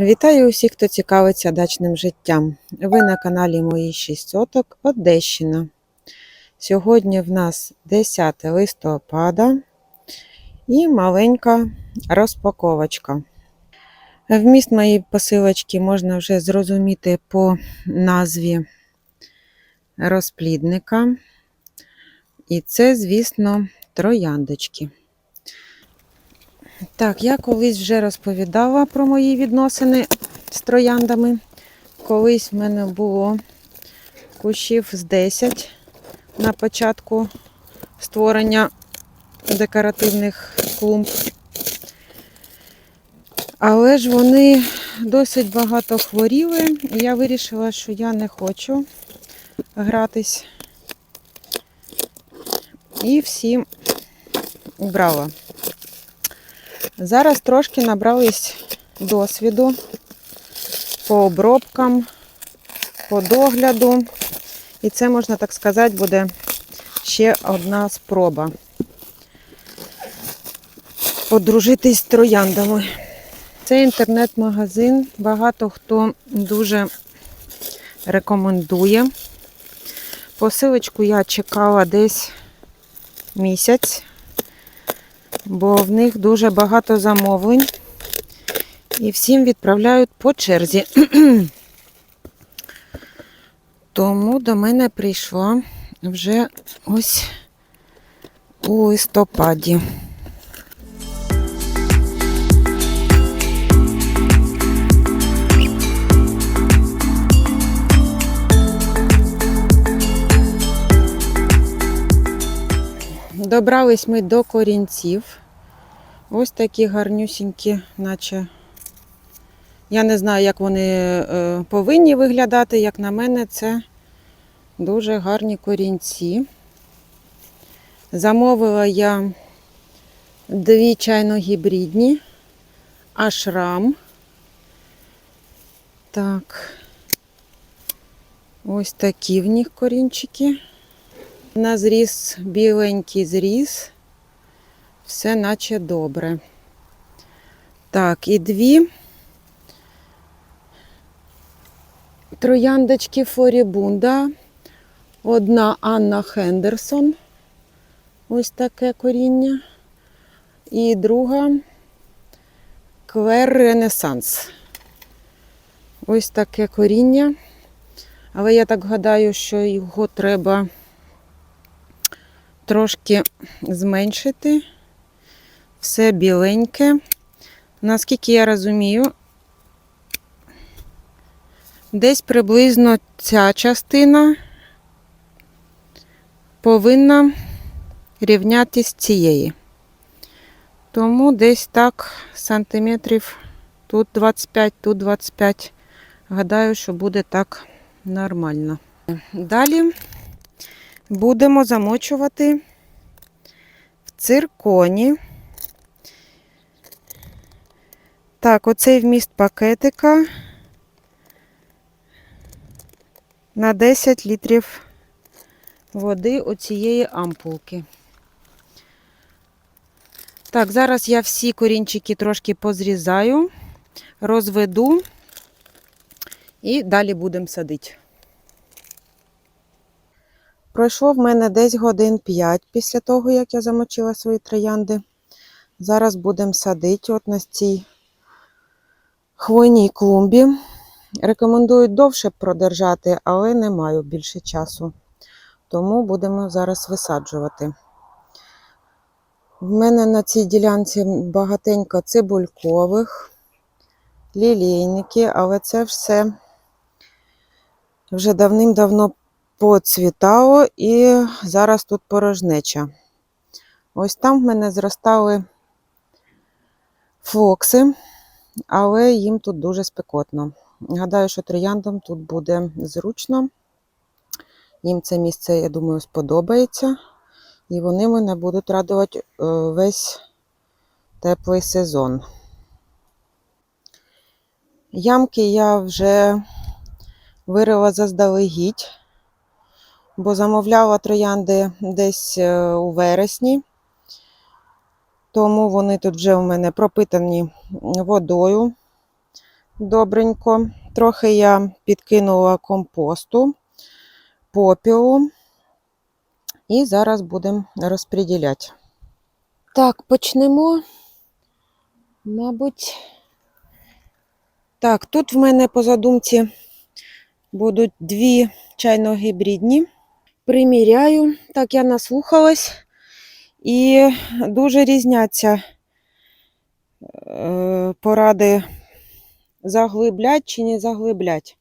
Вітаю усіх, хто цікавиться дачним життям. Ви на каналі Мої 6 соток Одещина. Сьогодні в нас 10 листопада і маленька розпаковочка. Вміст моєї посилочки можна вже зрозуміти по назві розплідника. І це, звісно, трояндочки. Так, я колись вже розповідала про мої відносини з трояндами. Колись в мене було кущів з 10 на початку створення декоративних клумб. Але ж вони досить багато хворіли, і я вирішила, що я не хочу гратись. І всі брала. Зараз трошки набрались досвіду по обробкам, по догляду. І це, можна так сказати, буде ще одна спроба подружитись з трояндами. Це інтернет-магазин. Багато хто дуже рекомендує. Посилочку я чекала десь місяць бо в них дуже багато замовлень і всім відправляють по черзі. Тому до мене прийшла вже ось у листопаді. Добрались ми до корінців. Ось такі гарнюсінькі, наче. Я не знаю, як вони е, повинні виглядати. Як на мене, це дуже гарні корінці. Замовила я дві чайно-гібридні, ашрам. Так, ось такі в них корінчики. На зріз біленький зріз. Все наче добре. Так, і дві трояндочки Форібунда. Одна Анна Хендерсон. Ось таке коріння. І друга Клер Ренесанс. Ось таке коріння. Але я так гадаю, що його треба трошки зменшити. Все біленьке. Наскільки я розумію, десь приблизно ця частина повинна рівнятись з цієї. Тому десь так сантиметрів тут 25, тут 25. Гадаю, що буде так нормально. Далі будемо замочувати в цирконі. Так, оцей вміст пакетика на 10 літрів води оцієї ампулки. Так, зараз я всі корінчики трошки позрізаю, розведу і далі будемо садити. Пройшло в мене десь годин 5 після того, як я замочила свої троянди. Зараз будемо садити от на цій хвойній клумбі. Рекомендують довше продержати, але не маю більше часу. Тому будемо зараз висаджувати. В мене на цій ділянці багатенько цибулькових, лілійники, але це все вже давним-давно поцвітало і зараз тут порожнеча. Ось там в мене зростали флокси, але їм тут дуже спекотно. Гадаю, що трояндам тут буде зручно. Їм це місце, я думаю, сподобається. І вони мене будуть радувати е, весь теплий сезон. Ямки я вже вирила заздалегідь, бо замовляла троянди десь е, у вересні, тому вони тут вже у мене пропитані водою. добренько. Трохи я підкинула компосту, попілу. І зараз будемо розподіляти. Так, почнемо. Мабуть. Так, тут в мене по задумці будуть дві чайно-гібридні. Приміряю, так я наслухалась, і дуже різняться е, поради заглиблять чи не заглиблять.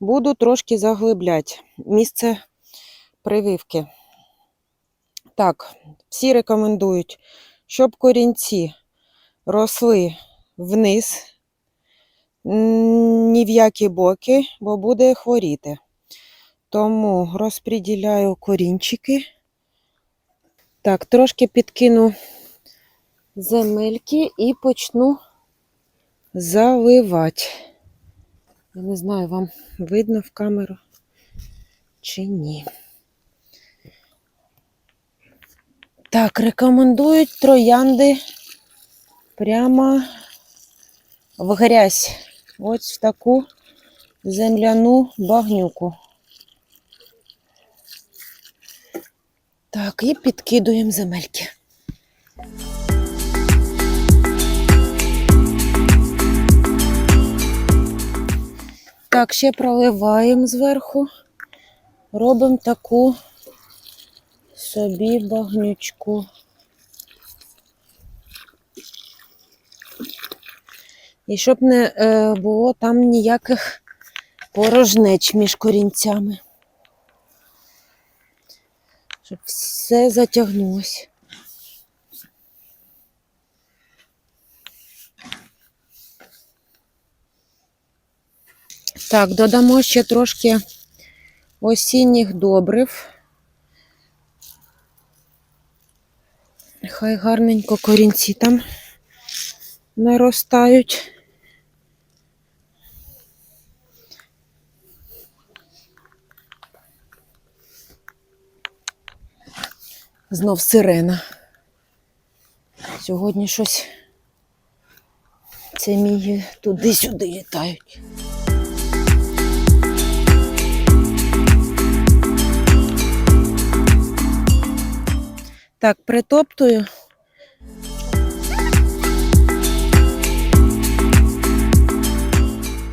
Буду трошки заглиблять місце прививки. Так, всі рекомендують, щоб корінці росли вниз, ні в які боки, бо буде хворіти. Тому розподіляю корінчики. Так, трошки підкину земельки і почну заливати. Я не знаю, вам видно в камеру чи ні. Так, рекомендують троянди прямо в грязь. Ось в таку земляну багнюку. Так, і підкидуємо земельки. Так, ще проливаємо зверху. Робимо таку собі багнючку. І щоб не е, було там ніяких порожнеч між корінцями. Щоб все затягнулося. Так, додамо ще трошки осінніх добрив. Хай гарненько корінці там наростають. Знов сирена. Сьогодні щось це мій туди-сюди літають. Так, притоптую.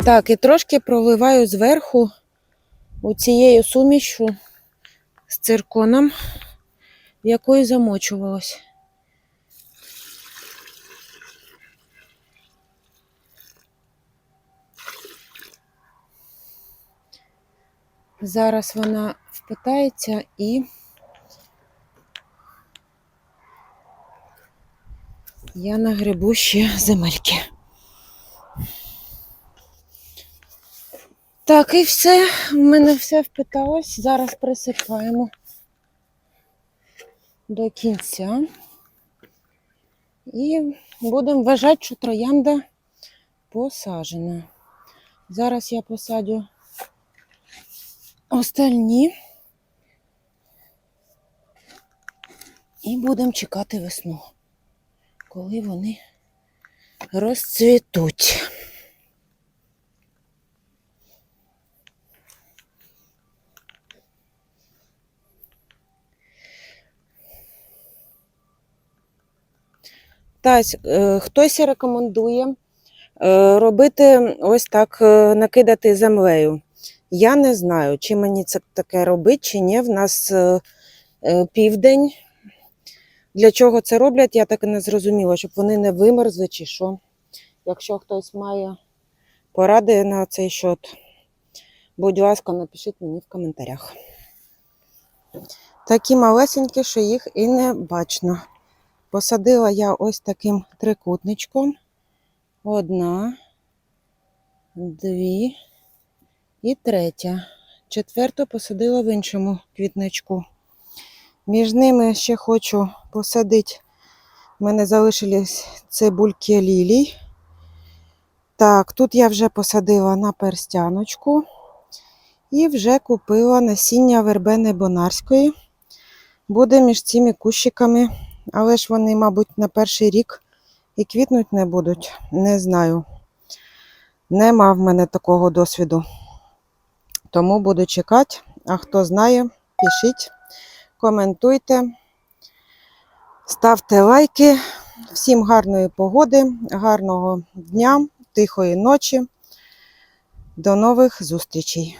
Так, і трошки проливаю зверху у цією сумішю з цирконом, в якої замочувалось. Зараз вона впитається і я нагребу ще земельки. Так, і все. У мене все впиталось. Зараз присипаємо до кінця. І будемо вважати, що троянда посаджена. Зараз я посадю остальні і будемо чекати весну, коли вони розцвітуть. Тась, е, хтось рекомендує е, робити ось так, е, накидати землею. Я не знаю, чи мені це таке робити, чи ні. В нас південь. Для чого це роблять, я так і не зрозуміла, щоб вони не вимерзли чи що. Якщо хтось має поради на цей счет, будь ласка, напишіть мені в коментарях. Такі малесенькі, що їх і не бачно. Посадила я ось таким трикутничком. Одна, дві і третя. Четверту посадила в іншому квітничку. Між ними ще хочу посадити. У мене залишились цибульки лілій. Так, тут я вже посадила на перстяночку і вже купила насіння вербени бонарської. Буде між цими кущиками, але ж вони, мабуть, на перший рік і квітнуть не будуть, не знаю. Нема в мене такого досвіду. Тому буду чекати. А хто знає, пишіть, коментуйте, ставте лайки. Всім гарної погоди, гарного дня, тихої ночі. До нових зустрічей!